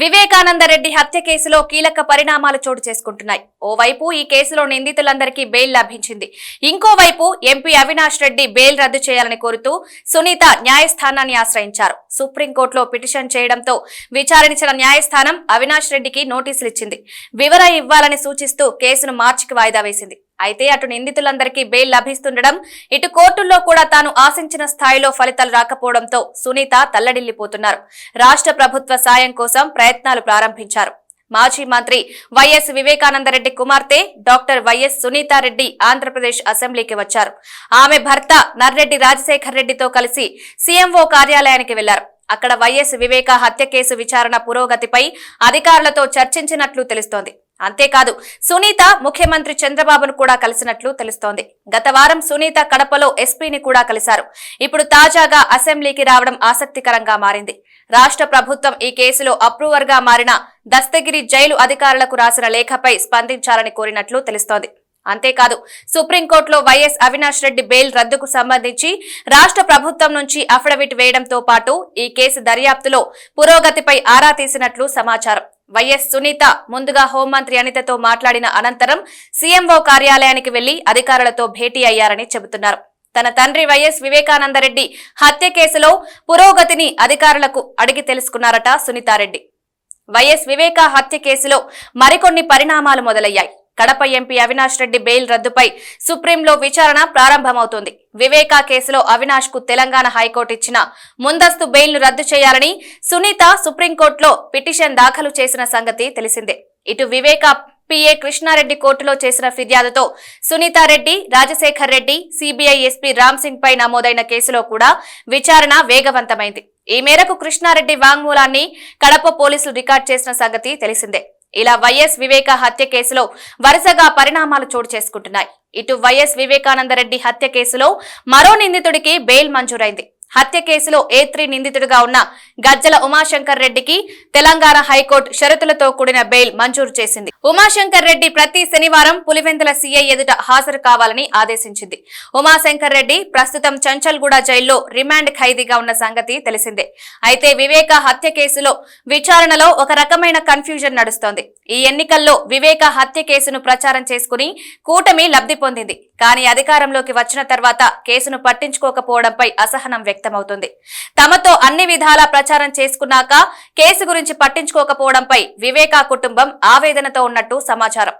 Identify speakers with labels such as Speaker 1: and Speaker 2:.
Speaker 1: వివేకానందరెడ్డి హత్య కేసులో కీలక పరిణామాలు చోటు చేసుకుంటున్నాయి. ఓవైపు ఈ కేసులో నిందితులందరికీ బెయిల్ లభించింది. ఇంకోవైపు ఎంపీ అవినాష్ రెడ్డి బెయిల్ రద్దు చేయాలని కోరుతూ సునీత న్యాయస్థానాన్ని ఆశ్రయించారు. సుప్రీంకోర్టులో పిటిషన్ చేయడంతో విచారించిన న్యాయస్థానం అవినాష్ రెడ్డికి నోటీసులు ఇచ్చింది వివరణ ఇవ్వాలని సూచిస్తూ కేసును మార్చికి వాయిదా వేసింది. అయితే అటు నిందితులందరికీ బెయిల్ లభిస్తుండడం ఇటు కోర్టుల్లో కూడా తాను ఆశించిన స్థాయిలో ఫలితాలు రాకపోవడంతో సునీత తల్లడిల్లిపోతున్నారు. రాష్ట్ర ప్రభుత్వ సాయం కోసం ప్రయత్నాలు ప్రారంభించారు. మాజీ మంత్రి వైఎస్ వివేకానందరెడ్డి కుమార్తె డాక్టర్ వైఎస్ సునీతారెడ్డి ఆంధ్రప్రదేశ్ అసెంబ్లీకి వచ్చారు. ఆమె భర్త నర్రెడ్డి రాజశేఖర్ రెడ్డితో కలిసి సీఎంఓ కార్యాలయానికి వెళ్ళారు. అక్కడ వైఎస్ వివేక హత్య కేసు విచారణ పురోగతిపై అధికారులతో చర్చించినట్లు తెలుస్తోంది. అంతేకాదు సునీత ముఖ్యమంత్రి చంద్రబాబును కూడా కలిసినట్లు తెలుస్తోంది. గత వారం సునీత కడపలో ఎస్పీని కూడా కలిశారు. ఇప్పుడు తాజాగా అసెంబ్లీకి రావడం ఆసక్తికరంగా మారింది. రాష్ట్ర ప్రభుత్వం ఈ కేసులో అప్రూవర్గా మారిన దస్తగిరి జైలు అధికారులకు రాసిన లేఖపై స్పందించాలని కోరినట్లు తెలుస్తోంది. అంతేకాదు సుప్రీంకోర్టులో Y S Avinash Reddy bail రద్దుకు సంబంధించి రాష్ట్ర ప్రభుత్వం నుంచి అఫిడవిట్ వేయడంతో పాటు ఈ కేసు దర్యాప్తులో పురోగతిపై ఆరా తీసినట్లు సమాచారం. వైఎస్ సునీత ముందుగా హోంమంత్రి అనితతో మాట్లాడిన అనంతరం సీఎంఓ కార్యాలయానికి వెళ్ళి అధికారులతో భేటీ అయ్యారని చెబుతున్నారు. తన తండ్రి వైఎస్ వివేకానందరెడ్డి హత్య కేసులో పురోగతిని అధికారులకు అడిగి తెలుసుకున్నారట సునీతారెడ్డి. వైఎస్ వివేక హత్య కేసులో మరికొన్ని పరిణామాలు మొదలయ్యాయి. కడప ఎంపీ అవినాష్ రెడ్డి బెయిల్ రద్దుపై సుప్రీంలో విచారణ ప్రారంభమవుతుంది. వివేకా కేసులో అవినాష్కు తెలంగాణ హైకోర్టు ఇచ్చిన ముందస్తు బెయిల్ను రద్దు చేయాలని సునీత సుప్రీంకోర్టులో పిటిషన్ దాఖలు చేసిన సంగతి తెలిసిందే. ఇటు వివేకా పిఏ కృష్ణారెడ్డి కోర్టులో చేసిన ఫిర్యాదుతో సునీతారెడ్డి రాజశేఖర్ రెడ్డి సిబిఐ ఎస్పీ రామ్ సింగ్ పై నమోదైన కేసులో కూడా విచారణ వేగవంతమైంది. ఈ మేరకు కృష్ణారెడ్డి వాంగ్మూలాన్ని కడప పోలీసులు రికార్డ్ చేసిన సంగతి తెలిసిందే. ఇలా వైఎస్ వివేక హత్య కేసులో వరుసగా పరిణామాలు చోటు చేసుకుంటున్నాయి. ఇటు వైఎస్ వివేకానందరెడ్డి హత్య కేసులో మరో నిందితుడికి బెయిల్ మంజూరైంది. హత్య కేసులో ఏ త్రీ నిందితుడిగా ఉన్న గజ్జల ఉమాశంకర్ రెడ్డికి తెలంగాణ హైకోర్టు షరతులతో కూడిన బెయిల్ మంజూరు చేసింది. ఉమాశంకర్ రెడ్డి ప్రతి శనివారం పులివెందుల సీఐ ఎదుట హాజరు కావాలని ఆదేశించింది. ఉమాశంకర్ రెడ్డి ప్రస్తుతం చంచల్గూడ జైల్లో రిమాండ్ ఖైదీగా ఉన్న సంగతి తెలిసిందే. అయితే వివేక హత్య కేసులో విచారణలో ఒక రకమైన కన్ఫ్యూజన్ నడుస్తోంది. ఈ ఎన్నికల్లో వివేక హత్య కేసును ప్రచారం చేసుకుని కూటమి లబ్ధి పొందింది. కానీ అధికారంలోకి వచ్చిన తర్వాత కేసును పట్టించుకోకపోవడంపై అసహనం వ్యక్తమవుతుంది. తమతో అన్ని విధాలా ప్రచారం చేసుకున్నాక కేసు గురించి పట్టించుకోకపోవడంపై వివేకా కుటుంబం ఆవేదనతో ఉన్నట్టు సమాచారం.